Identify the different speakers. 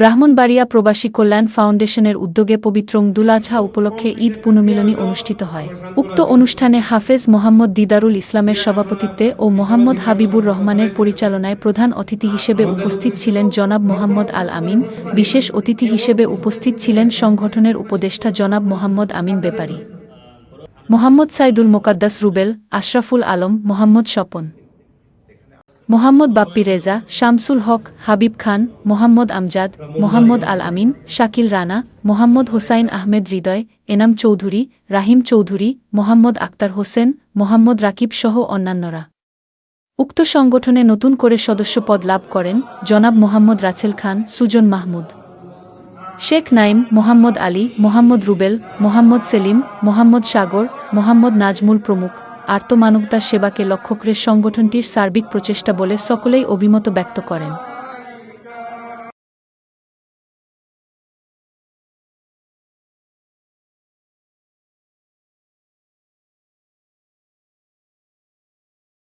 Speaker 1: ব্রাহ্মণবাড়িয়া প্রবাসী কল্যাণ ফাউন্ডেশনের উদ্যোগে পবিত্র দুল আজহা উপলক্ষে ঈদ পুনর্মিলনী অনুষ্ঠিত হয়। উক্ত অনুষ্ঠানে হাফেজ মোহাম্মদ দিদারুল ইসলামের সভাপতিত্বে ও মোহাম্মদ হাবিবুর রহমানের পরিচালনায় প্রধান অতিথি হিসেবে উপস্থিত ছিলেন জনাব মোহাম্মদ আল আমিন। বিশেষ অতিথি হিসেবে উপস্থিত ছিলেন সংগঠনের উপদেষ্টা জনাব মোহাম্মদ আমিন বেপারী। মোহাম্মদ সাইদুল মোকাদ্দাস রুবেল, আশরাফুল আলম, মোহাম্মদ স্বপন। মোহাম্মদ বাপ্পি রেজা, শামসুল হক, হাবিব খান, মোহাম্মদ আমজাদ, মোহাম্মদ আল আমিন শাকিল রানা, মোহাম্মদ হোসাইন আহমেদ হৃদয়, এনাম চৌধুরী, রাহিম চৌধুরী, মোহাম্মদ আক্তার হোসেন, মোহাম্মদ রাকিব সহ অন্যান্যরা। উক্ত সংগঠনে নতুন করে সদস্যপদ লাভ করেন জনাব মোহাম্মদ রাছেল খান, সুজন মাহমুদ। শেখ নাইম, মোহাম্মদ আলী, মোহাম্মদ রুবেল, মোহাম্মদ সেলিম, মোহাম্মদ সাগর, মোহাম্মদ নাজমুল প্রমুখ। আর্তমানবতার সেবাকে লক্ষ্য করে সংগঠনটির সার্বিক প্রচেষ্টা বলে সকলেই অভিমত ব্যক্ত করেন।